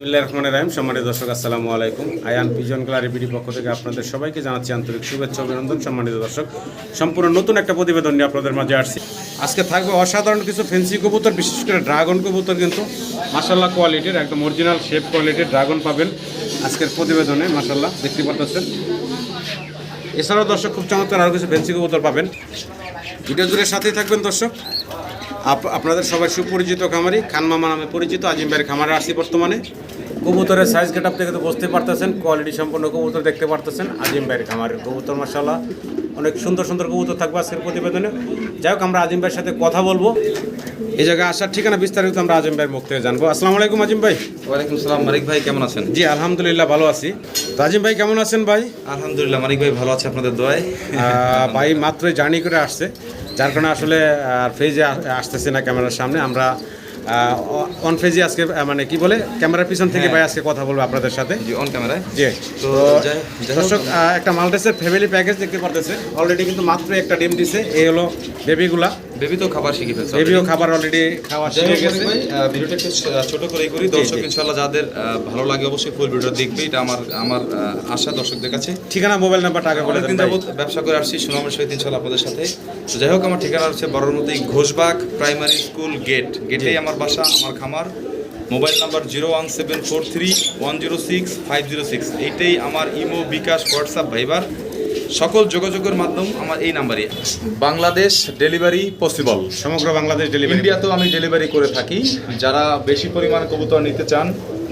বিসমিল্লাহির রহমানির রহিম। সম্মানিত দর্শক, আসসালামু আলাইকুম। আয়ান পিজন ক্লারিপিটি পক্ষ থেকে আপনাদের সবাইকে জানাচ্ছি আন্তরিক শুভেচ্ছা অভিনন্দন। সম্মানিত দর্শক, সম্পূর্ণ নতুন একটা প্রতিবেদন নিয়ে আপনাদের মাঝে আসছি। আজকে থাকবে অসাধারণ কিছু ফেন্সি কবুতর, বিশেষ করে ড্রাগন কবুতর কিন্তু। মাসাল্লাহ কোয়ালিটির একদম অরিজিনাল শেপ কোয়ালিটির ড্রাগন পাবেন আজকের প্রতিবেদনে মাসাল্লাহ দেখতে পাচ্ছেন। এছাড়াও দর্শক, খুব চমৎকার আরও কিছু ফেন্সি কবুতর পাবেন। ভিডিও জুড়ে সাথেই থাকবেন দর্শক। আপনাদের সবাই সুপরিচিত খামারি খানমামা নামে পরিচিত আজিম ভাইয়ের খামারে আসছি বর্তমানে। কবুতরের সাইজ গেট থেকে তো বুঝতে পারতেছেন কোয়ালিটি সম্পন্ন কবুতর দেখতে পারতেছেন আজিম ভাইয়ের খামারের কবুতর মাসাল্লাহ অনেক সুন্দর সুন্দর কবুতর থাকবে আজকের প্রতিবেদনে। যাই হোক আমরা আজিম ভাইয়ের সাথে কথা বলব। এই জায়গায় আসার ঠিকানা বিস্তারিত আমরা আজিম ভাইয়ের মুখ থেকে জানব। আসসালামু আলাইকুম আজিম ভাই। ওয়ালাইকুম সালাম মানিক ভাই কেমন আছেন? জি আলহামদুলিল্লাহ ভালো আছি। তো আজিম ভাই কেমন আছেন ভাই? আলহামদুলিল্লাহ মানিক ভাই ভালো আছে আপনাদের দোয়ায়। ভাই মাত্রই জার্নি করে আসছে। যার কারণে আসলে আর ফেজে আসতেছে না ক্যামেরার সামনে। আমরা অন ফেজে আজকে মানে কি বলে ক্যামেরার পিছন থেকে হ্যাঁ। ভাই আজকে কথা বলব আপনাদের সাথে। অন ক্যামেরায়। জি। তো দর্শক একটা মাল্টেসের ফ্যামিলি প্যাকেজ দেখতে পারতেছে অলরেডি কিন্তু মাত্র একটা ডিম দিছে। এই হলো বেবিগুলা বেবি তো খাবার শিখে ফেলছে বেবিও খাবার অলরেডি খাওয়া শিখে গেছে ভিডিওটা একটু ছোট করেই করি। দর্শক ইনশাআল্লাহ যাদের ভালো লাগে অবশ্যই ফুল ভিডিও দেখবে। এটা আমার আমার আশা দর্শকদের কাছে। ঠিকানা মোবাইল নাম্বারটা আগে বলে দেন যাবত ব্যবসা করে আসছি। সুনামের সহিত ইনশাল্লাহ আপনাদের সাথে। তো যাই হোক আমার ঠিকানা হচ্ছে বড়র মতোই ঘোষবাগ প্রাইমারি স্কুল গেট গেটেই আমার বাসা আমার খামার। Mobile number zero one seven four three one zero six five zero six এইটাই আমার ইমো বিকাশ হোয়াটসঅ্যাপ ভাইবার। সকল যোগাযোগের মাধ্যম আমার এই নাম্বারে বাংলাদেশ ডেলিভারি পসিবল। সমগ্র বাংলাদেশ ডেলিভারি ইন্ডিয়াতেও আমি ডেলিভারি করে থাকি। যারা বেশি পরিমাণ কবুতর নিতে চান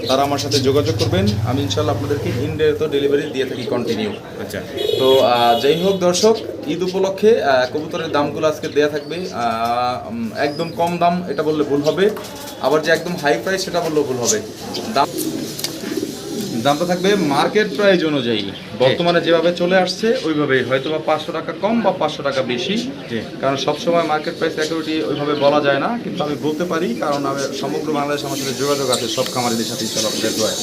তারা আমার সাথে যোগাযোগ করবেন। আমি ইনশাল্লাহ আপনাদেরকে ইন্ডিয়াতেও ডেলিভারি দিয়ে থাকি কন্টিনিউ আচ্ছা। তো যাই হোক দর্শক ঈদ উপলক্ষে কবুতরের দামগুলো আজকে দেয়া থাকবে। একদম কম দাম এটা বললে ভুল হবে। আবার যে একদম হাই প্রাইস সেটা বললেও ভুল হবে। দাম দামটা থাকবে মার্কেট প্রাইস অনুযায়ী বর্তমানে যেভাবে চলে আসছে ওইভাবেই হয়তো বা পাঁচশো টাকা কম বা পাঁচশো টাকা বেশি। কারণ সবসময় মার্কেট প্রাইস অ্যাকুরেটি ওইভাবে বলা যায় না কিন্তু আমি বলতে পারি কারণ আমি সমগ্র বাংলাদেশ আমার সাথে যোগাযোগ আছে সব খামারিদের সাথে আপনাদের দোয়ায়।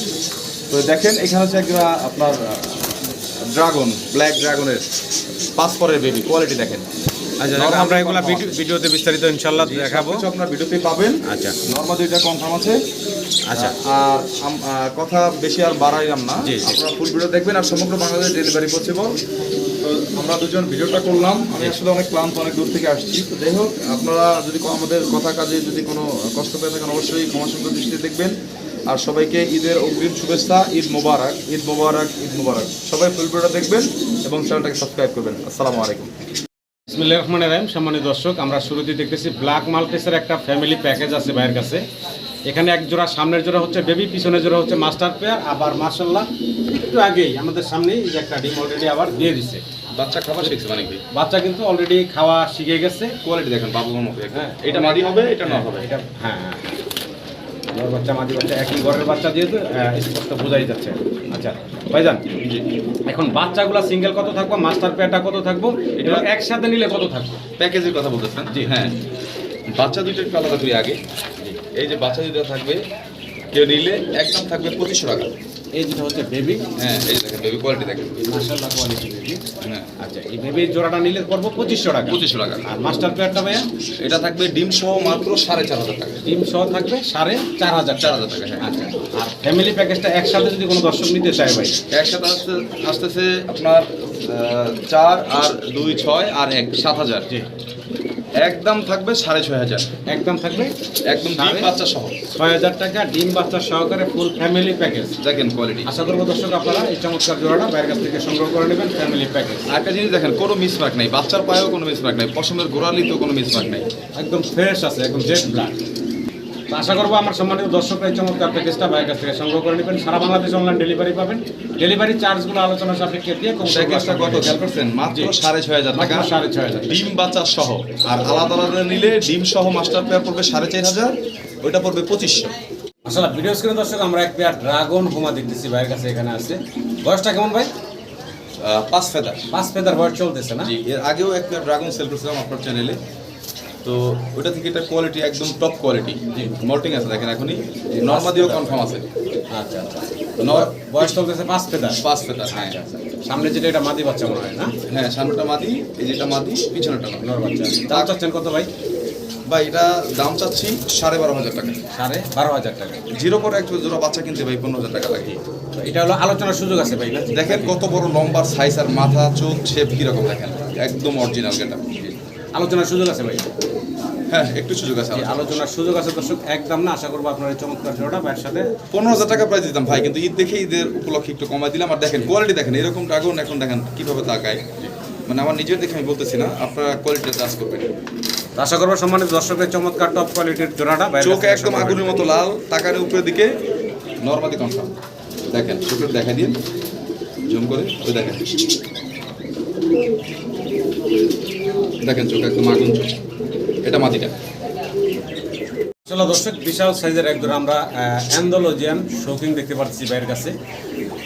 তো দেখেন এখানে হচ্ছে একটা আপনার ড্রাগন ব্ল্যাক ড্রাগনের পাসপরের বেবি কোয়ালিটি দেখেন আচ্ছা আমরা এগুলা ভিডিওতে বিস্তারিত ইনশাল্লাহ দেখাবো। আপনার ভিডিওতে পাবেন। আচ্ছা। নর্মাল দুইটা কনফার্ম আছে। আচ্ছা। আর কথা বেশি আর বাড়াইলাম না। আপনারা ফুল ভিডিও দেখবেন আর সমগ্র বাংলাদেশ ডেলিভারি পসিবল তো আমরা দুজন ভিডিওটা করলাম। আমি আসলে অনেক ক্লান্ত অনেক দূর থেকে আসছি। তো যাই হোক আপনারা যদি আমাদের কথা কাজে যদি কোনো কষ্ট পেয়ে থাকেন অবশ্যই ক্ষমা সুন্দর দৃষ্টিতে দেখবেন। আর সবাইকে ঈদের অগ্রিম শুভেচ্ছা ঈদ মোবারক ঈদ মোবারক ঈদ মোবারক। সবাই ফুল ভিডিওটা দেখবেন এবং চ্যানেলটাকে সাবস্ক্রাইব করবেন। আসসালামু আলাইকুম। বিসমিল্লাহির রহমানের রহিম। সম্মানিত দর্শক আমরা শুরুতে দেখতেছি ব্ল্যাক মাল্টেসের একটা ফ্যামিলি প্যাকেজ আছে ভাইয়ের কাছে। এখানে এক জোড়া সামনের জোড়া হচ্ছে বেবি পিছনের জোড়া হচ্ছে মাস্টার পেয়ার আবার মার্শাল্লাহ একটু আগেই আমাদের সামনেই এই যে একটা ডিম অলরেডি আবার দিয়ে দিছে। বাচ্চা খাবার শিখছে মানে কি? বাচ্চা কিন্তু অলরেডি খাওয়া শিখে গেছে। কোয়ালিটি দেখেন বাবুর মতো হ্যাঁ। এটা মাদি হবে এটা না হবে। এটা হ্যাঁ। নর বাচ্চা মাঝে বাচ্চা একই ঘরের বাচ্চা যেহেতু স্পষ্ট বোঝাই যাচ্ছে। আচ্ছা ভাইজান যান এখন বাচ্চাগুলো সিঙ্গেল কত থাকব মাস্টার পেয়ারটা কত থাকব এটা একসাথে নিলে কত থাকব? প্যাকেজের কথা বলতেছেন? জি। হ্যাঁ। বাচ্চা দুটো একটু আলাদা করি আগে। এই যে বাচ্চা দুটো থাকবে কেউ নিলে একদম থাকবে পঁচিশশো টাকা। এই যেটা হচ্ছে বেবি হ্যাঁ এই বেবি কোয়ালিটি দেখেন। মার্শাল্লাহ কোয়ালিটি বেবি হ্যাঁ। আচ্ছা এই বেবির জোড়াটা নিলে করব পঁচিশশো টাকা। পঁচিশশো টাকা। আর মাস্টার পেয়ারটা ভাইয়া? এটা থাকবে ডিম সহ মাত্র সাড়ে চার হাজার টাকা। ডিম সহ থাকবে সাড়ে চার হাজার চার হাজার টাকা হ্যাঁ। আচ্ছা আর ফ্যামিলি প্যাকেজটা একসাথে যদি কোনো দর্শক নিতে চায় ভাই? একসাথে আসতে আসতেছে আপনার চার আর দুই ছয় আর এক সাত হাজার। জি। একদম থাকবে সাড়ে ছয় হাজার। একদম থাকবে? একদম ডিম বাচ্চা সহ। ছয় হাজার টাকা ডিম বাচ্চা সহকারে ফুল ফ্যামিলি প্যাকেজ দেখেন কোয়ালিটি আশা করব দর্শক আপনারা এই চমৎকার জোড়াটা বাইরের কাছ থেকে সংগ্রহ করে নেবেন ফ্যামিলি প্যাকেজ একটা জিনিস দেখেন কোনো মিসমার্ক নাই। বাচ্চার পায়েও কোনো মিসমার্ক নাই। পশমের গোড়ালিতেও কোনো মিসমার্ক নেই। একদম ফ্রেশ আছে একদম জেট ব্ল্যাক আশা করব আমার সম্মানিত দর্শকরা এই চমৎকার প্যাকেজটা বাইরের কাছ থেকে সংগ্রহ করে নেবেন। সারা বাংলাদেশ অনলাইন ডেলিভারি পাবেন। ডেলিভারি চার্জগুলো আলোচনা সাপেক্ষে দিয়ে প্যাকেজটা কত খেয়াল করছেন? মাত্র সাড়ে ছয় হাজার টাকা। সাড়ে ছয় হাজার ডিম বাচ্চা সহ। আর আলাদা আলাদা নিলে ডিম সহ মাস্টার পেয়ার পড়বে সাড়ে চার হাজার ওইটা পড়বে পঁচিশশো। আসলে ভিডিও স্ক্রিনে দর্শক আমরা এক পেয়ার ড্রাগন হুমা দেখতেছি ভাইয়ের কাছে এখানে আছে। বয়সটা কেমন ভাই? পাঁচ ফেদার। পাঁচ ফেদার বয়স চলতেছে না? এর আগেও এক একটা ড্রাগন সেল করছিলাম আপনার চ্যানেলে তো ওটা থেকে এটা কোয়ালিটি একদম টপ কোয়ালিটি মল্টিং আছে দেখেন এখনই। নর্মাদিও কনফার্ম আছে। আচ্ছা আচ্ছা। বয়স চলতেছে পাঁচ ফেদার পাঁচ ফেদার হ্যাঁ। সামনে যেটা এটা মাদি বাচ্চা মনে হয় না? হ্যাঁ সামনেটা মাদি এই যেটা মাদি পিছনেটা নর বাচ্চা। দাম চাচ্ছেন কত ভাই? ভাই এটা দাম চাচ্ছি সাড়ে বারো হাজার টাকা। সাড়ে বারো হাজার টাকা। জিরো পরে এক জোড়া বাচ্চা কিনতে ভাই পনেরো হাজার টাকা লাগে। তো এটা হলো আলোচনার সুযোগ আছে ভাই দেখেন কত বড় লম্বার সাইজ আর মাথা চোখ শেপ কীরকম দেখেন। একদম অরিজিনাল গেটা। আলোচনার সুযোগ আছে ভাই। হ্যাঁ একটু সুযোগ আছে আলোচনার সুযোগ। আছে দর্শক একদম না আশা করব আপনার চমৎকার জোড়াটা ভাইয়ের সাথে পনেরো হাজার টাকা প্রাইস দিতাম ভাই কিন্তু ঈদ দেখে ঈদের উপলক্ষে একটু কমাই দিলাম। আর দেখেন কোয়ালিটি দেখেন এরকম ড্রাগন এখন দেখেন কীভাবে তাকায়। মানে আমার নিজের দেখে আমি বলতেছি না আপনারা কোয়ালিটি চাষ করবেন। আশা করব সম্মানিত দর্শকের চমৎকার টপ কোয়ালিটির জোড়াটা চোখ একদম আগুনের মতো লাল তাকানের উপরের দিকে নর্মালি কনফার্ম দেখেন চোখের দেখা দিন জুম করে ওই দেখেন। দেখেন চোখ একদম আগুন। চোখ এটা মাটিটা। চলো দর্শক বিশাল সাইজের এক জোড়া আমরা অ্যান্ডোলজিয়ান শৌকিং দেখতে পাচ্ছি বাইরের কাছে।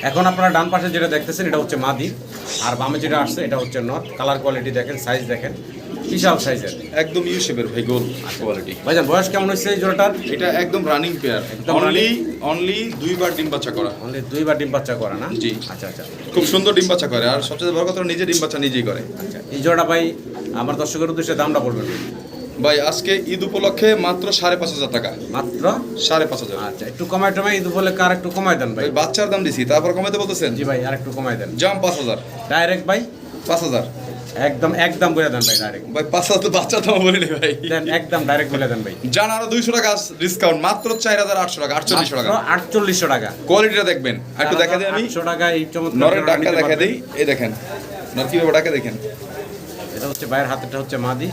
এখন আপনারা ডান পাশে যেটা দেখতেছেন এটা হচ্ছে মাদি। আর বামে যেটা আসছে এটা হচ্ছে নট কালার কোয়ালিটি দেখেন সাইজ দেখেন বিশাল সাইজের। একদম ইউ শেপের ভাই গোল কোয়ালিটি ভাইজান বয়স কেমন হচ্ছে এই জোড়াটার? এটা একদম রানিং পেয়ার একদম অনলি অনলি দুইবার ডিম বাচ্চা করা। অনলি দুইবার ডিম বাচ্চা করা না? জি। আচ্ছা আচ্ছা। খুব সুন্দর ডিম বাচ্চা করে। আর সবচেয়ে বড় কথা নিজে ডিম বাচ্চা নিজেই করে। আচ্ছা এই জোড়াটা ভাই আমার দর্শকের উদ্দেশ্যে দামটা বলবেন। ভাই আজকে ঈদ উপলক্ষে মাত্র সাড়ে পাঁচ হাজার টাকা। মাত্র? সাড়ে পাঁচ হাজার। আচ্ছা একটু কমাই টমাই ঈদ বলে কার একটু কমাই দেন ভাই। বাচ্চার দাম দিছি তারপর কমাইতে বলতেছেন? জি ভাই আর একটু কমাই দেন। জাম পাঁচ হাজার। ডাইরেক্ট ভাই? পাঁচ হাজার। একদম একদম বলে দেন ভাই ডাইরেক্ট ভাই পাঁচ হাজার তো বাচ্চা দাম বলিনি ভাই। দেন একদম ডাইরেক্ট বলে দেন ভাই। জান আরও দুইশো টাকা ডিসকাউন্ট মাত্র চার হাজার আটশো টাকা আটচল্লিশশো টাকা। আটচল্লিশশো টাকা। কোয়ালিটিটা দেখবেন। আর একটু দেখা দিই আমি। আটশো টাকা এই চমৎকার নরের দেখা দিই। এই দেখেন। নর কীভাবে ডাকা দেখেন। এটা হচ্ছে ভাইয়ের হাতেটা হচ্ছে মাদি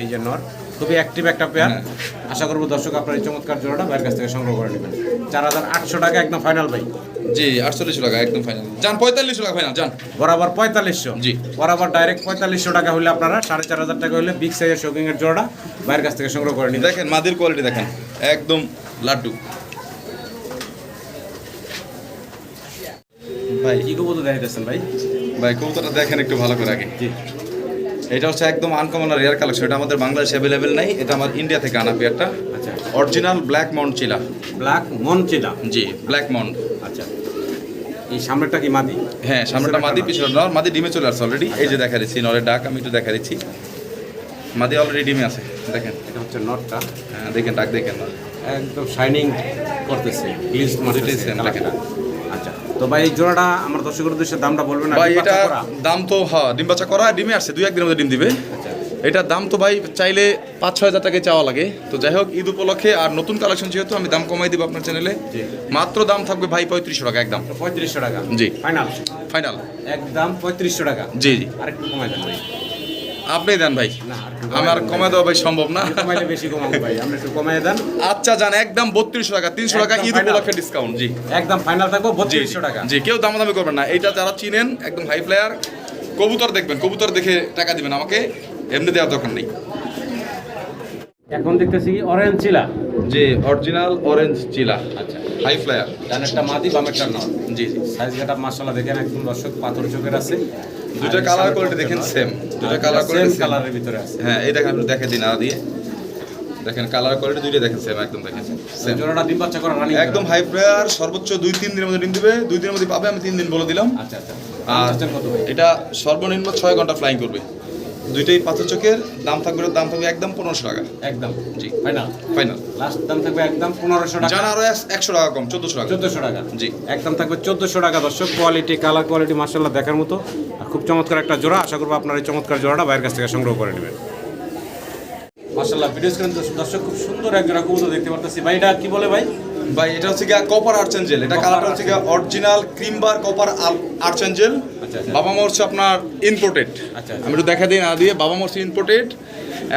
এই যে নর। খুবই অ্যাক্টিভ একটা পেয়ার হ্যাঁ। আশা করব দর্শক আপনার এই চমৎকার জোড়াটা ভাইয়ের কাছ থেকে সংগ্রহ করে নেবেন। চার হাজার আটশো টাকা একদম ফাইনাল ভাই। জি আটচল্লিশশো টাকা একদম ফাইনাল যান পঁয়তাল্লিশশো টাকা ফাইনাল যান বরাবর পঁয়তাল্লিশশো। জি। বরাবর ডাইরেক্ট পঁয়তাল্লিশশো টাকা হলে আপনারা সাড়ে চার হাজার টাকা হলে বিগ সাইজের শোকিং এর জোড়া ভাইয়ের কাছ থেকে সংগ্রহ করে নিবেন। দেখেন মাদির কোয়ালিটি দেখেন। একদম লাড্ডু। ভাই কি কবুতর দেখাইতেছেন ভাই? ভাই কবুতরটা দেখেন একটু ভালো করে আগে। জি। এটা হচ্ছে একদম আনকমন আর রেয়ার কালেকশন এটা আমাদের বাংলাদেশে অ্যাভেলেবেল নাই এটা আমার ইন্ডিয়া থেকে আনা পেয়ারটা। আচ্ছা। অরিজিনাল ব্ল্যাক মাউন্ট চিলা ব্ল্যাক মনচিদা জি ব্ল্যাক মাউন্ট আচ্ছা। এই সামনেরটা কি মাদি? হ্যাঁ সামনেটা মাদি পিছনে নর। মাদি ডিমে চলে আসছে অলরেডি এই যে দেখা দিচ্ছি নরের ডাক আমি একটু দেখা দিচ্ছি। মাদি অলরেডি ডিমে আছে দেখেন। এটা হচ্ছে নটটা। হ্যাঁ দেখেন ডাক দেখেন একদম শাইনিং করতেছে গ্লিজ মারতেছে। আচ্ছা তো ভাই এই জোড়াটা আমার দর্শকের উদ্দেশ্যে দামটা বলবেন না ভাই এটা দাম তো হ্যাঁ ডিম বাচ্চা করা ডিমে আসছে দুই একদিনের মধ্যে ডিম দিবে। এটা এটার দাম তো ভাই চাইলে পাঁচ ছয় হাজার টাকায় চাওয়া লাগে। তো যাই হোক ঈদ উপলক্ষে আর নতুন কালেকশন যেহেতু আমি দাম কমাই দিব আপনার চ্যানেলে মাত্র দাম থাকবে ভাই পঁয়ত্রিশশো টাকা একদম। পঁয়ত্রিশশো টাকা। জি। ফাইনাল ফাইনাল একদম পঁয়ত্রিশশো টাকা। জি জি। আর একটু কমাই দেন ভাই। আপনি দেন ভাই। আমার কমায় দেওয়া ভাই সম্ভব না। কমাইলে বেশি কমাবো ভাই আপনি একটু কমাই দেন। আচ্ছা জান একদম বত্রিশশো টাকা তিনশো টাকা একদম ঈদ উপলক্ষে ডিসকাউন্ট জি। একদম ফাইনাল থাকব জি বত্রিশশো টাকা। জি কেউ দামাদামি করবেন না। এইটা যারা চিনেন একদম হাই প্লেয়ার কবুতর দেখবেন কবুতর দেখে টাকা দিবেন আমাকে এমনি দেওয়ার দরকার নেই। এখন দেখতেছি অরেঞ্জ চিলা জি অরিজিনাল অরেঞ্জ চিলা আচ্ছা। হাই প্লেয়ার ডানেরটা মাদি বামেরটা নর। জি জি। সাইজ গেটা মাশাআল্লাহ দেখেন একদম দর্শক পাথর চোখের আছে। দুটো কালার কোয়ালিটি দেখেন সেম দুটো কালার কোয়ালিটি সেম কালারের ভিতরে আছে। হ্যাঁ এই দেখেন দেখে দিন আর দিয়ে। দেখেন কালার কোয়ালিটি দুইটা দেখেন সেম একদম দেখেন সেম জোড়াটা ডিম বাচ্চা করা রানিং একদম হাই প্লেয়ার সর্বোচ্চ দুই তিন দিনের মধ্যে ডিম দিবে দুই দিনের মধ্যে পাবে আমি তিন দিন বলে দিলাম। আচ্ছা আচ্ছা। আর এটা সর্বনিম্ন ছয় ঘণ্টা ফ্লাইং করবে। দুইটাই পাথর চোখের দাম থাকবে দাম থাকবে একদম পনেরোশো টাকা। একদম জি ফাইনাল ফাইনাল লাস্ট দাম থাকবে একদম পনেরোশো টাকা। আরও একশো টাকা কম চোদ্দশো টাকা। চোদ্দোশো টাকা। জি। একদম থাকবে চোদ্দোশো টাকা দর্শক। কোয়ালিটি কালার কোয়ালিটি মার্শাল্লাহ দেখার মতো। আর খুব চমৎকার একটা জোড়া। আশা করব আপনার এই চমৎকার জোড়াটা বাইরের কাছ থেকে সংগ্রহ করে নেবেন। মার্শাল্লাহ ভিডিও স্ক্রিন দর্শক খুব সুন্দর এক জোড়া কবুতর দেখতে পারতেছি। ভাই এটা কি বলে ভাই? ভাই এটা হচ্ছে গিয়া কপার আর্চেঞ্জেল এটা কালারটা হচ্ছে গিয়া অরিজিনাল ক্রিমবার কপার আর্চেঞ্জেল আচ্ছা, আচ্ছা। বাবা মা হচ্ছে আপনার ইম্পোর্টেড আচ্ছা, আচ্ছা। আমি একটু দেখা দিই না দিয়ে বাবা মা হচ্ছে ইম্পোর্টেড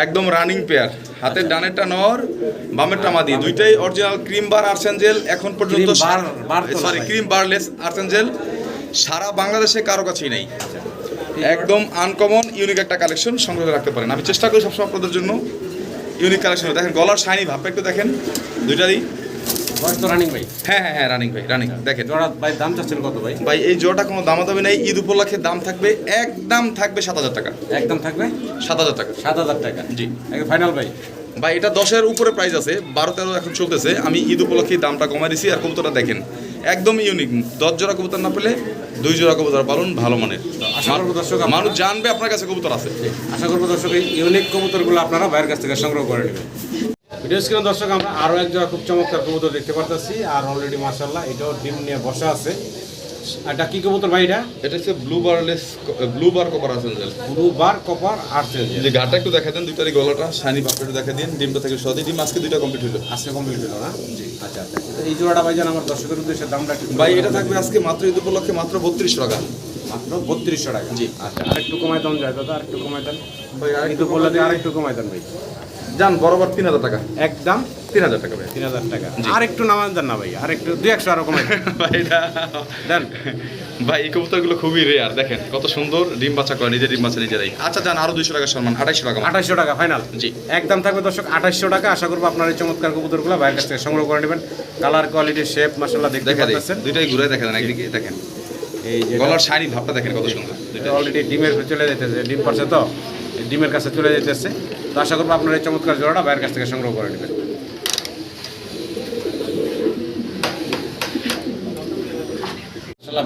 একদম রানিং পেয়ার হাতের ডানেরটা নর বামেরটা মাদি। দুইটাই অরিজিনাল ক্রিম বার আর্চেঞ্জেল এখন পর্যন্ত সরি ক্রিম বারলেস আর্চেঞ্জেল সারা বাংলাদেশে কারও কাছেই নেই। আচ্ছা। একদম আনকমন ইউনিক একটা কালেকশন সংগ্রহ রাখতে পারেন। আমি চেষ্টা করি সবসময় আপনাদের জন্য ইউনিক কালেকশন দেখেন গলার শাইনি ভাবটা একটু দেখেন। দুইটারই তো রানিং ভাই। হ্যাঁ হ্যাঁ হ্যাঁ রানিং ভাই রানিং দেখেন। জোড়া ভাই দাম চাচ্ছেন কত ভাই? ভাই এই জোড়াটা কোনো নেই ঈদ উপলক্ষে দাম থাকবে একদম থাকবে সাত হাজার টাকা। একদম থাকবে? সাত হাজার টাকা। সাত হাজার টাকা। জি। ফাইনাল ভাই। ভাই এটা দশের উপরে প্রাইস আছে বারো তেরো এখন চলতেছে আমি ঈদ উপলক্ষে দামটা কমাই দিছি আর কবুতরটা দেখেন একদম ইউনিক দশ জোড়া কবুতর না পেলে দুই জোড়া কবুতর পালন ভালো মানের। দর্শক মানুষ জানবে আপনার কাছে কবুতর আছে। আশা করব দর্শক ইউনিক কবুতরগুলো আপনারা বাইরের কাছ থেকে সংগ্রহ করে নেবেন। ভিডিও স্ক্রিনে দর্শক আমরা আরও এক জোড়া খুব চমৎকার কবুতর দেখতে পারতেছি। আর অলরেডি মাসাল্লাহ এটাও ডিম নিয়ে বসা আছে। এটা কি কবুতর ভাই এটা? এটা হচ্ছে blue barless blue bar copper archangel blue bar copper archangel যে গাটা একটু দেখা দেন দুইটারই গলাটা ভাবটা একটু দেখা দিন ডিমটা থেকে সদি ডিম আজকে দুইটা কমপ্লিট হলো আজকে কমপ্লিট হলো না? আচ্ছা আচ্ছা। এই জোড়াটা ভাইজান আমার দর্শকের উদ্দেশ্যে দামটা একটু ভাই এটা থাকবে আজকে মাত্র ঈদ উপলক্ষে মাত্র বত্রিশ টাকা। মাত্র বত্রিশশো টাকা। জি। আচ্ছা আরেকটু কমাই দেন যায় দাদা আরেকটু কমাই দেন। ভাই কিন্তু বললে আরেকটু কমাই দেন ভাই। যান বরাবর তিন হাজার টাকা। একদম তিন হাজার টাকা ভাই। তিন হাজার টাকা। আর একটু নামান দেন না ভাই আর একটু দুই একশো আরও দেন। ভাই এটা দেন। ভাই এই কবুতরগুলো খুবই রেয়ার দেখেন কত সুন্দর ডিম বাচ্চা করে নিজের ডিম বাচ্চা নিজেরাই আচ্ছা যান আরও দুইশো টাকা সম্মান আঠাইশো টাকা। আঠাশশো টাকা ফাইনাল জি। একদম থাকবে দর্শক আঠাশশো টাকা। আশা করব আপনার এই চমৎকার কবুতরগুলো বাইরের কাছ থেকে সংগ্রহ করে নেবেন। কালার কোয়ালিটি শেপ মাসাল্লাহ দেখতে পাচ্ছেন। দুইটাই ঘুরে দেখা দেন একদিকে দেখেন। এই যে গলার শাইনি ভাবটা দেখেন কত সুন্দর। অলরেডি ডিমের চলে যেতেছে ডিম পারছে তো? ডিমের কাছে চলে যেতেছে তো আশা করব আপনার এই চমৎকার জোড়াটা বাইরের কাছ থেকে সংগ্রহ করে নেবেন।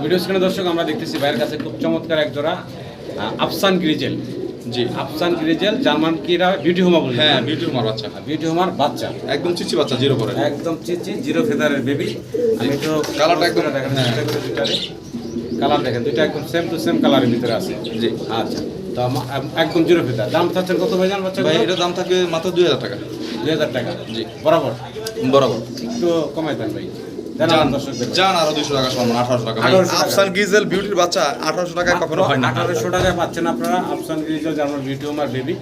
ভিডিও স্ক্রিনে দর্শক আমরা দেখতেছি বাইরের কাছে খুব চমৎকার এক জোড়া আফসান গ্রিজেল জি। আফসান গ্রিজেল জার্মান কিরা বিউটি হোমা বলে হ্যাঁ বিউটি মার বাচ্চা। বিউটি হোমার বাচ্চা। একদম চিচি বাচ্চা জিরো করে। একদম চিচি জিরো ফেদারের বেবি আমি তো কালারটা একদম- দেখেন হ্যাঁ। কালার দেখেন দুইটা একদম সেম টু সেম কালারের ভিতরে আছে। জি। আচ্ছা। তো একদম জিরো ফেদার দাম চাচ্ছেন কত ভাই জান বাচ্চা ভাই এটার দাম থাকবে মাত্র দুই হাজার টাকা। দুই হাজার টাকা? জি। বরাবর? বরাবর। একটু কমাই দেন ভাই। আমার যান আরও দুইশো টাকা সম্মান আঠারোশো টাকা। ভাই। 1800 টাকা। আফসান গিজেল বিউটির বাচ্চা আঠারোশো টাকায় কখনো হয় না। আঠারোশো টাকায় পাচ্ছেন আপনারা আফসান grizzle German beauty homer baby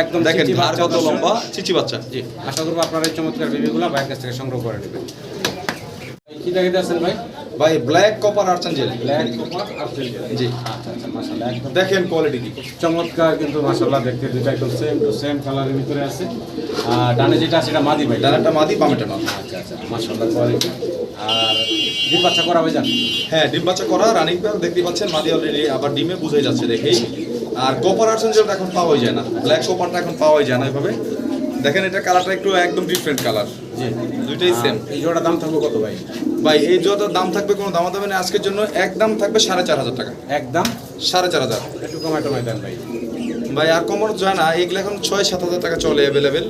একদম দেখেন বাচ্চা কত লম্বা চিচি বাচ্চা জি। আশা করব আপনারা এই চমৎকার বেবিগুলো বাইরের কাছ থেকে সংগ্রহ করে নেবেন। কি দেখাতে আছেন ভাই? ভাই black copper archangel black copper আর সিলভার জি। আচ্ছা আচ্ছা মাশাআল্লাহ। একদম। দেখেন কোয়ালিটি কি। চমৎকার কিন্তু মাশাআল্লাহ দেখতে দুটো একদম সেম টু সেম কালারের ভিতরে আছে। আর ডানে যেটা আছে সেটা মাদি ভাই। ডানাটা মাদি বামেটা না আচ্ছা আচ্ছা মাশাআল্লাহ কোয়ালিটি আর ডিম বাচ্চা করা ভাই যান হ্যাঁ ডিম বাচ্চা করা রানিং পেয়ার দেখতে পাচ্ছেন মাদি অলরেডি আবার ডিমে বুঝাই যাচ্ছে দেখেই। আর কপার আর্সেঞ্জেলটা এখন পাওয়াই যায় না। ব্ল্যাক কপারটা এখন পাওয়াই যায় না এভাবে। দেখেন এটা কালারটা একটু একদম ডিফারেন্ট কালার জি। দুইটাই সেম এই জোড়ার দাম থাকবে কত ভাই? ভাই এই দাম থাকবে কোনো দামা দামে না আজকের জন্য একদম থাকবে সাড়ে চার হাজার টাকা। একদম? সাড়ে চার হাজার। একটু দেন ভাই। ভাই আর কমানো যায় না। এগুলো এখন ছয় সাত হাজার টাকা চলে অ্যাভেলেবেল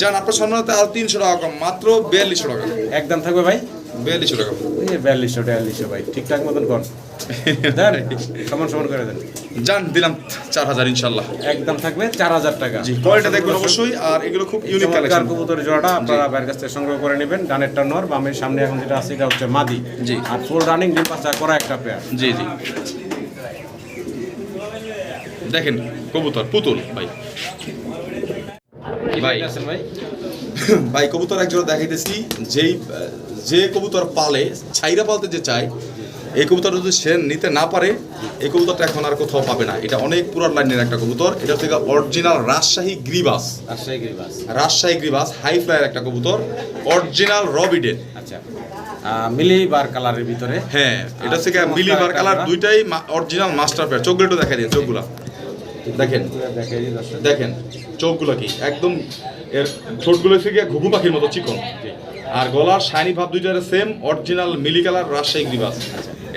যান আপনার সম্মানতে আর তিনশো টাকা কম। মাত্র বিয়াল্লিশশো টাকা। একদম থাকবে ভাই? বিয়াল্লিশশো টাকা। এই বিয়াল্লিশশো টিয়াল্লিশশো ভাই ঠিকঠাক মতন কর। দেন সমান সমান করে দেন। যান দিলাম চার হাজার ইনশাল্লাহ। একদম থাকবে চার হাজার টাকা। কোয়ালিটি দেখবেন অবশ্যই আর এগুলো খুব ইউনিক কালেকশন কবুতর জোড়াটা আপনারা বাইরের কাছ থেকে সংগ্রহ করে নেবেন। ডানেরটা নর বামের সামনে এখন যেটা আছে এটা হচ্ছে মাদি। জি। আর ফুল রানিং ডিম পাঁচা করা একটা পেয়ার জি জি। দেখেন কবুতর পুতুল ভাই। ভাই। ভাই? ভাই কবুতর একজন দেখাইতেছি। যেই যে কবুতর পালে ছাইরা পালতে যে চায় এই কবুতর যদি সে নিতে না পারে এই কবুতরটা এখন আর কোথাও পাবে না। এটা অনেক পুরান লাইনের একটা কবুতর। এটা থেকে অরিজিনাল রাজশাহী গ্রিবাস। রাজশাহী গিরিবাস। রাজশাহী গ্রিবাস হাই ফ্লাইয়ের একটা কবুতর। অরিজিনাল রবিডের আচ্ছা। আহ, মিলি বার কালারের ভিতরে। হ্যাঁ এটা থেকে চমৎকার মিলি বার কালার দুইটাই অরিজিনাল মাস্টার পেয়ার চোখগুলো দেখা দিন চোখগুলা দেখেন। দেখেন চোখগুলো কি? একদম এর ঠোঁটগুলো থেকে ঘুঘু পাখির মতো চিকন। আর গলার শাইনি ভাব দুইটার same original mealy colour Rajshahi গ্রিবাস।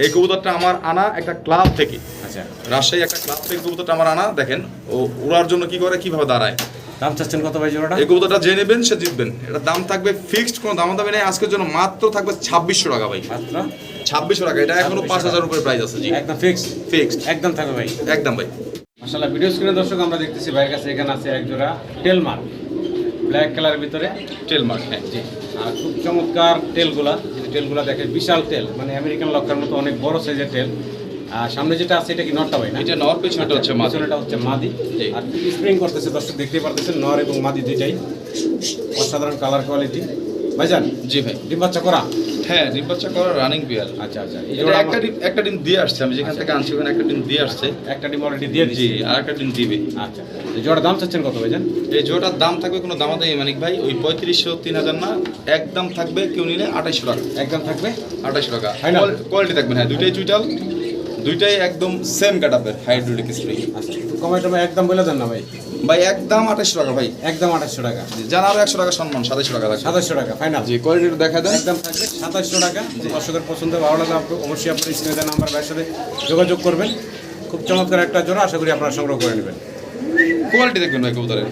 এই কবুতরটা আমার আনা একটা ক্লাব থেকে। আচ্ছা। রাজশাহী একটা ক্লাব থেকে কবুতরটা আমার আনা দেখেন ও উড়ার জন্য কি করে কীভাবে দাঁড়ায়। দাম চাচ্ছেন কত ভাই জোড়াটা? এই কবুতরটা যে নেবেন সে জিতবেন। এটা দাম থাকবে ফিক্সড কোনো দাম দামে নেই আজকের জন্য মাত্র থাকবে ছাব্বিশশো টাকা ভাই। মাত্র? ছাব্বিশশো টাকা এটা এখনও পাঁচ হাজার উপরে প্রাইস আছে জি। একদম ফিক্সড ফিক্সড একদম থাকবে ভাই। একদম ভাই। মাশাআল্লাহ ভিডিও স্ক্রিনে দর্শক আমরা দেখতেছি ভাইয়ের কাছে এখানে আছে এক জোড়া টেল মার্ক ব্ল্যাক কালারের ভিতরে টেল মার্ক হ্যাঁ জি। আর খুব চমৎকার টেলগুলা যে টেলগুলা দেখে বিশাল টেল মানে আমেরিকান লক্ষার মতো অনেক বড় সাইজের টেল আর সামনে যেটা আছে এটা কি নরটা ভাই না? এটা নর পেছনেটা হচ্ছে মাদি। পেছনেটা হচ্ছে মাদি। আর স্প্রিং করতেছে দর্শক দেখতে পারতেছেন নর এবং মাদি দুইটাই। অসাধারণ কালার কোয়ালিটি ভাইজান? জি ভাই। ডিম বাচ্চা করা? হ্যাঁ ডিম বাচ্চা করা রানিং বিয়ার আচ্ছা আচ্ছা। এটা একটা ডিম একটা ডিম দিয়ে আসছে আমি যেখান থেকে আনছি ওখানে একটা ডিম দিয়ে আসছে। একটা ডিম অলরেডি দিয়ে দিচ্ছি আর একটা ডিম দিবে। আচ্ছা। এই জোড়া দাম চাচ্ছেন কত ভাইজান? এই জোটার দাম থাকবে কোনো দামাদামি মানিক ভাই ওই পঁয়ত্রিশশো তিন হাজার না একদম থাকবে কেউ নিলে আঠাইশশো টাকা। একদম থাকবে? আঠাইশশো টাকা। কোয়ালিটি থাকবে হ্যাঁ দুইটাই চুইটাল দুইটাই একদম সেম কাটাপের হাইড্রোলিক স্প্রে আচ্ছা কমাই টমাই একদম বলে দেন না ভাই। ভাই একদম আঠাশশো টাকা ভাই। একদম আঠাশশো টাকা। জান আরও একশো টাকা সম্মান সাতাশশো টাকা লাগবে। সাতাশশো টাকা ফাইনাল জি কোয়ালিটি দেখা দেন একদম থাকবে সাতাশশো টাকা। দর্শকের পছন্দ ভালো লাগলে আপনি অবশ্যই আপনার স্ক্রিনে নাম্বার ভাইয়ের সাথে যোগাযোগ করবেন। খুব চমৎকার একটা জোড়া আশা করি আপনারা সংগ্রহ করে নেবেন। কোয়ালিটি দেখবেন ভাই কবুতরের।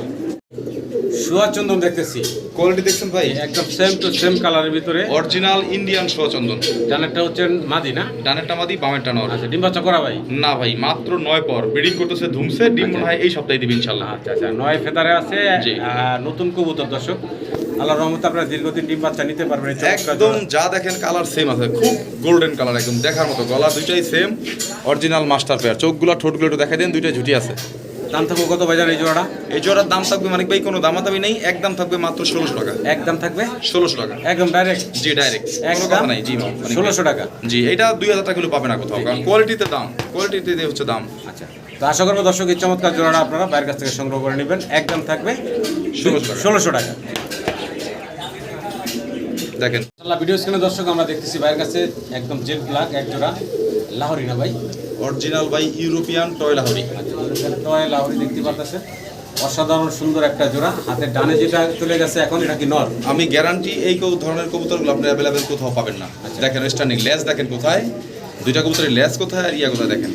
সুয়াচন্দন দেখতেছি। কোয়ালিটি দেখছেন ভাই? একদম সেম টু সেম কালারের ভিতরে। অরিজিনাল ইন্ডিয়ান সোচন্দন ডানেরটা হচ্ছে মাদি না? ডানেরটা মাদি বামেরটা নর। আচ্ছা ডিম বাচ্চা করা ভাই? না ভাই মাত্র নয় পর। ব্রিডিং করতেছে ধুমসে ডিম মনে হয় এই সপ্তাহে দিবে ইনশাল্লাহ। আচ্ছা আচ্ছা নয় ফেদারে আছে নতুন কবুতর দর্শক। আল্লাহ রহমতে আপনারা দীর্ঘদিন ডিম বাচ্চা নিতে পারবেন একদম যা দেখেন কালার সেম আছে খুব গোল্ডেন কালার একদম দেখার মতো। গলা দুইটাই সেম অরিজিনাল মাস্টার পেয়ার চোখগুলো ঠোঁটগুলো একটু দেখা দেন দুইটা ঝুটি আছে। দাম থাকবে কত ভাইজান এই জোড়াটা? এই জোড়ার দাম থাকবে মানে ভাই কোনো দামাদামি নেই। একদম থাকবে মাত্র ষোলোশো টাকা। একদম থাকবে? ষোলোশো টাকা। একদম ডাইরেক্ট জি ডাইরেক্ট কোনো একদম কথা নাই জি মানে ষোলোশো টাকা? জি এটা দুই হাজার টাকা পাবে না কোথাও কারণ কোয়ালিটিতে দাম কোয়ালিটিতে হচ্ছে দাম। আচ্ছা তো আশা করব দর্শক এই চমৎকার জোড়াটা আপনারা বাইরের কাছ থেকে সংগ্রহ করে নেবেন। একদম থাকবে 1600 ষোলোশো টাকা। দেখেন। ভিডিও স্ক্রিনে দর্শক আমরা দেখতেছি বাইরের কাছে একদম জেল ব্ল্যাক এক জোড়া লাহরি না ভাই? অরিজিনাল বাই ইউরোপিয়ান টয়লা হরি আচ্ছা লাহরি দেখতে পাচ্ছেন অসাধারণ সুন্দর একটা জোড়া। হাতের ডানে যেটা চলে গেছে এখন এটা কি নর? আমি গ্যারান্টি এই কবু- ধরনের কবুতরগুলো আপনি অ্যাভেলেবেল কোথাও পাবেন না। দেখেন স্ট্যান্ডিং লেস দেখেন কোথায়? দুইটা কবুতরের লেস কোথায় আর ইয়া কোথায় দেখেন।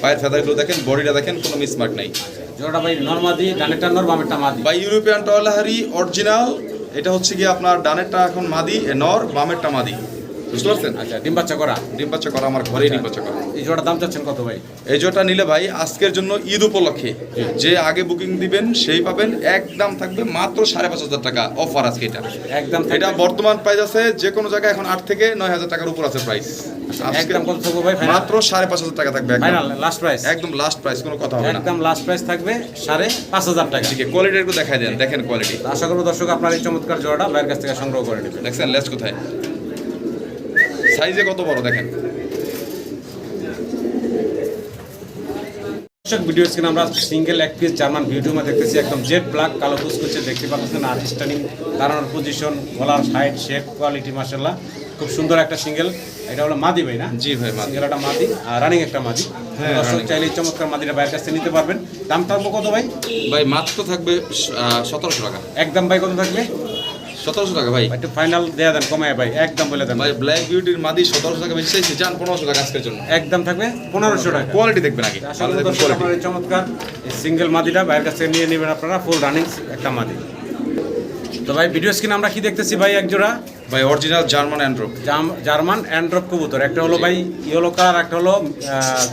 পায়ের ফেদারগুলো দেখেন বডিটা দেখেন কোনো মিসমার্ক নাই। জোড়াটা ভাই নর মাদি ডানেরটা নর বামেরটা মাদি? বাই ইউরোপিয়ান টয়লাহারি অরিজিনাল এটা হচ্ছে গিয়ে আপনার ডানেরটা এখন মাদি এ নর বামেরটা মাদি। বুঝতে পারছেন? আচ্ছা ডিম বাচ্চা করা। ডিম বাচ্চা করা আমার ঘরেই ডিম বাচ্চা করা। এই জোড়ার দাম চাচ্ছেন কত ভাই? এই নিলে ভাই আজকের জন্য ঈদ উপলক্ষে যে আগে বুকিং দিবেন সেই পাবেন। থাকবে মাত্র সাড়ে পাঁচ হাজার টাকা অফার আজকে এটা। একদম এটা বর্তমান প্রাইস আছে যে কোনো জায়গায় এখন আট থেকে নয় হাজার টাকার উপর আছে প্রাইস একদম কত থাকবে ভাই? মাত্র সাড়ে পাঁচ হাজার টাকা থাকবে ফাইনাল লাস্ট প্রাইস একদম লাস্ট প্রাইস কোনো কথা হবে না। একদম লাস্ট প্রাইস থাকবে সাড়ে পাঁচ হাজার টাকা। ঠিক কোয়ালিটি একটু দেখাই দেন দেখেন কোয়ালিটি আশা করব দর্শক আপনার এই চমৎকার জোড়াটা বাইরের কাছ থেকে সংগ্রহ করে নেবেন। দেখছেন লেস কোথায়? সাইজে কত বড় দেখেন? দর্শক ভিডিও স্ক্রিনে আমরা সিঙ্গেল এক পিস জার্মান ভিডিওমা দেখতেছি। একদম জেড ব্ল্যাক কালো করছে দেখতে পাচ্ছেন। আর স্টানিং দাঁড়ানোর পজিশন গলার হাইট শেপ কোয়ালিটি মাসাল্লাহ খুব সুন্দর একটা সিঙ্গেল এটা হলো মাদি ভাই না? জি ভাই সিঙ্গেল একটা মাদি আর রানিং একটা মাদি। হ্যাঁ, দর্শক। চাইলে চমৎকার মাদিটা বাইরের কাছ থেকে নিতে পারবেন। দাম থাকব কত ভাই? ভাই মাত্র থাকবে সতেরোশো টাকা। একদম ভাই কত থাকবে? সতেরোশো টাকা ভাই। একটু ফাইনাল দেয়া দেন কমায় ভাই একদম বলে দেন। ভাই ব্ল্যাক বিউটির মাদি সতেরোশো টাকা বেশি চাইছে। চান পনেরোশো টাকা আজকের জন্য। একদম থাকবে পনেরোশো টাকা। কোয়ালিটি দেখবেন আগে। চমৎকার সিঙ্গেল মাদিটা বাইরের কাছ থেকে নিয়ে নেবেন আপনারা ফুল রানিং একটা মাদি। তো ভাই ভিডিও স্ক্রিনে আমরা কি দেখতেছি ভাই এক জোড়া? ভাই অরিজিনাল জার্মান অ্যান্ড্রপ জার্মান অ্যান্ড্রপ কবুতর। একটা হলো ভাই ইয়েলো কালার একটা হলো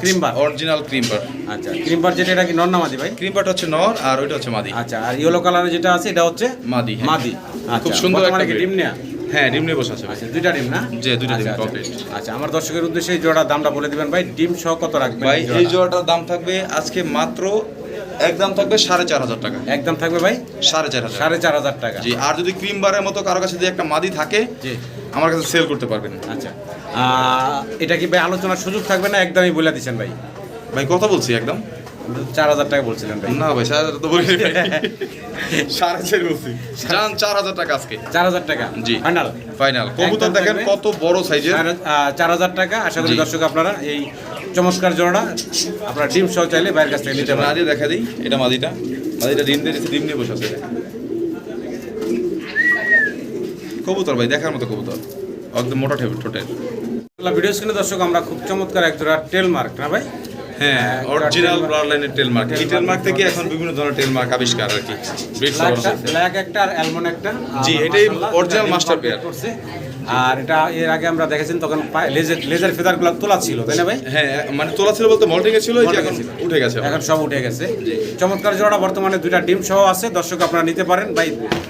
ক্রিমবার অরিজিনাল ক্রিমবার আচ্ছা ক্রিমবার যেটা এটা কি নর না মাদি ভাই? ক্রিমবারটা হচ্ছে নর আর ওইটা হচ্ছে মাদি। আচ্ছা আর ইয়েলো কালারে যেটা আছে এটা হচ্ছে মাদি হ্যাঁ। মাদি। আচ্ছা, খুব সুন্দর বর্তমানে একটা ডিম নেয়া? হ্যাঁ ডিম নিয়ে বসে আছে। আচ্ছা দুইটা ডিম না? জি, দুইটা ডিম, আচ্ছা, আচ্ছা। আচ্ছা আমার দর্শকের উদ্দেশ্যে এই জোড়ার দামটা বলে দিবেন। ভাই ডিম সহ কত রাখবেন ভাই এই জোড়াটার দাম থাকবে আজকে মাত্র একদম থাকবে সাড়ে চার হাজার টাকা। একদম থাকবে ভাই? সাড়ে চার হাজার। সাড়ে চার হাজার টাকা। জি আর যদি ক্রিম বারের মতো কারও কাছে যদি একটা মাদি থাকে জি। আমার কাছে সেল করতে পারবেন। আচ্ছা। এটা কি ভাই আলোচনার সুযোগ থাকবে না? একদমই বলে দিচ্ছেন ভাই। ভাই কথা বলছি একদম। চার হাজার টাকা বলছিলেন ভাই। না ভাই সাড়ে হাজার তো বলি সাড়ে চার বলছি। যান চার হাজার টাকা আজকে। চার হাজার টাকা? জি। ফাইনাল ফাইনাল কবুতর দেখেন কত বড় সাইজের চার হাজার টাকা। আশা করি দর্শক আপনারা এই চমৎকার জোড়াটা আপনারা ডিম সহ চাইলে বাইরের কাছ থেকে নিতে পারেন। মাদি দেখা দিই। এটা মাদিটা। মাদিটা ডিম দিয়ে ডিম নিয়ে বসে আছে। কবুতর ভাই দেখার মতো কবুতর। একদম মোটা ঠোঁটের। ভিডিও স্ক্রিনে দর্শক আমরা খুব চমৎকার এক জোড়া টেল মার্ক না ভাই? হ্যাঁ অরিজিনাল ব্লাড লাইনের টেলমার্ক এই টেল মার্ক থেকে এখন বিভিন্ন ধরনের টেলমার্ক আবিষ্কার আর কি ব্ল্যাক একটা আর অ্যালমন্ড একটা। জি, এটাই অরিজিনাল মাস্টার এটা আর এটা এর আগে আমরা দেখেছেন তখন লেজার লেজের ফেদারগুলো তোলা ছিল তাই না ভাই? হ্যাঁ মানে তোলা ছিল বলতে মল্টিং এ ছিল এখন। উঠে গেছে এখন সব উঠে গেছে। চমৎকার জোড়াটা বর্তমানে দুইটা ডিম সহ আছে দর্শক আপনারা নিতে পারেন। ভাই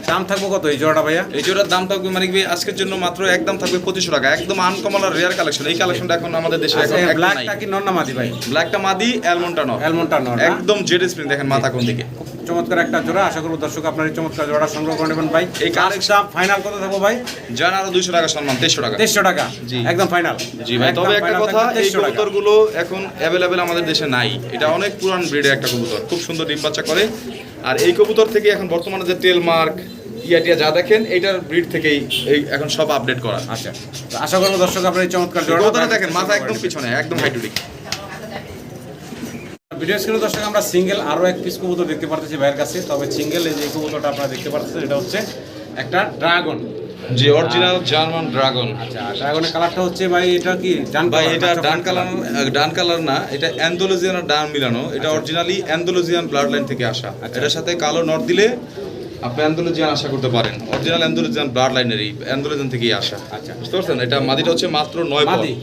দাম থাকব কত এই জোড়াটা ভাইয়া? এই জোড়ার দাম থাকবে মানে কি আজকের জন্য মাত্র একদম থাকবে পঁচিশশো টাকা। একদম আনকমন আর রেয়ার কালেকশন এই কালেকশনটা এখন আমাদের দেশে এখন একদম নাই। ব্ল্যাকটা কি নন্নামাদি ভাই? ব্ল্যাকটা মাদি অ্যালমন্ডটা নর অ্যালমন্ডটা নর একদম জেড স্প্রিং দেখেন মাথা কোন দিকে। চমৎকার একটা জোড়া। আশা করব দর্শক আপনার এই চমৎকার জোড়া সংগ্রহ করে নেবেন ভাই। এই কালেকশন ফাইনাল কত থাকব ভাই? যান আরও দুইশো টাকা সম্মান তেইশশো টাকা। তেইশশো টাকা। জি। একদম ফাইনাল জি ভাই তবে একটা কথা এই কবুতরগুলো এখন অ্যাভেলেবেল আমাদের দেশে নাই। এটা অনেক পুরান ব্রিডের একটা কবুতর খুব সুন্দর ডিম বাচ্চা করে। আর এই কবুতর থেকে এখন বর্তমানে যে তেল মার্ক ইয়া টিয়া যা দেখেন এইটার ব্রিড থেকেই এই এখন সব আপডেট করা। আচ্ছা। আশা করব দর্শক আপনার এই চমৎকার দেখেন মাথা একদম পিছনে একদম হাইটুরিক ভিডিও স্ক্রিনে দর্শক আমরা সিঙ্গেল আরও এক পিস কবুতর দেখতে পারতেছি ভাইয়ের কাছে। তবে সিঙ্গেল এই যে কবুতরটা আপনারা দেখতে পাচ্ছেন এটা হচ্ছে একটা ড্রাগন জি অরিজিনাল জার্মান ড্রাগন আচ্ছা ড্রাগনের কালারটা হচ্ছে ভাই এটা কি ডান ভাই এটা ডান কালার ডান কালার না এটা অ্যান্ডোলজিয়ান আর ডান মিলানো। এটা অরিজিনালি অ্যান্ডোলজিয়ান ব্লাড লাইন থেকে আসা। এটার সাথে কালো নট দিলে আপনি অ্যান্ডোলজিয়ান আশা করতে পারেন। অরিজিনাল অ্যান্ডোলজিয়ান ব্লাড লাইনেরই অ্যান্ডোলজিয়ান থেকেই আসা। আচ্ছা। বুঝতে পারছেন? এটা মাদিটা হচ্ছে মাত্র নয় মাদি?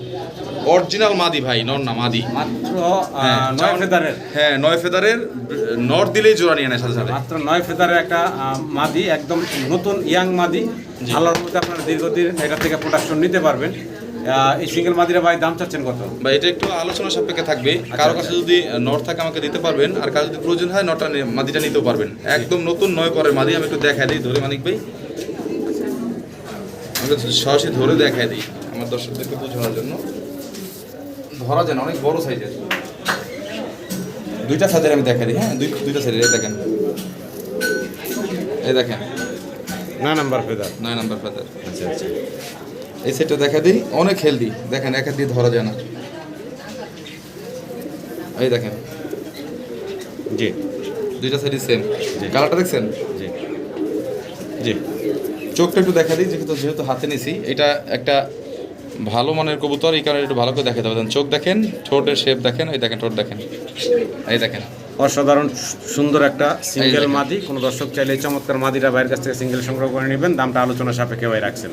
অরিজিনাল মাদি ভাই নর না মাদি। মাত্র হ্যাঁ, নয় ফেদারের। হ্যাঁ নয় ফেদারের নট দিলেই জোড়া নিয়ে নেয় সাথে সাথে। মাত্র নয় ফেদারের একটা মাদি একদম নতুন ইয়াং মাদি। ভালোর মধ্যে আপনারা দীর্ঘদিন এটা থেকে প্রোডাকশন নিতে পারবেন। এই সিঙ্গেল মাদিরা ভাই দাম চাচ্ছেন কত? বা এটা একটু আলোচনা সাপেক্ষে থাকবে। কারও কাছে যদি নট থাকে আমাকে দিতে পারবেন। আর কারও যদি প্রয়োজন হয় নটটা নে- মাদিটা নিতেও পারবেন। একদম নতুন নয় পরের মাদি আমি একটু দেখাই দিই ধরে মানিক ভাই। আমি একটু সরাসরি ধরে দেখাই দিই আমার দর্শকদেরকে বোঝানোর জন্য। ধরা যায় না অনেক বড় সাইজের দুইটা সাইজের আমি দেখাই দিই হ্যাঁ? দুই দুইটা সাইজের এই দেখেন। এই দেখেন। নয় নাম্বার ফেদার। নয় নাম্বার ফেদার। আচ্ছা আচ্ছা এই সেটটা দেখা দিই অনেক হেলদি দেখেন এক দিয়ে ধরা যায় না। এই দেখেন। জি। দুইটা সাইডই সেম জি। কালারটা দেখছেন? জি। জি। চোখটা একটু দেখা দিই যেহেতু যেহেতু হাতে নিছি এটা একটা ভালো মানের কবুতর এই কারণে একটু ভালো করে দেখাতে পারেন চোখ দেখেন ঠোঁটের শেপ দেখেন এই দেখেন ঠোঁট দেখেন। এই দেখেন। অসাধারণ সুন্দর একটা সিঙ্গেল মাদি। কোনো দর্শক চাইলে এই চমৎকার মাদিরা বাইরের কাছ থেকে সিঙ্গেল সংগ্রহ করে নেবেন। দামটা আলোচনা সাপেক্ষে ভাই রাখছেন।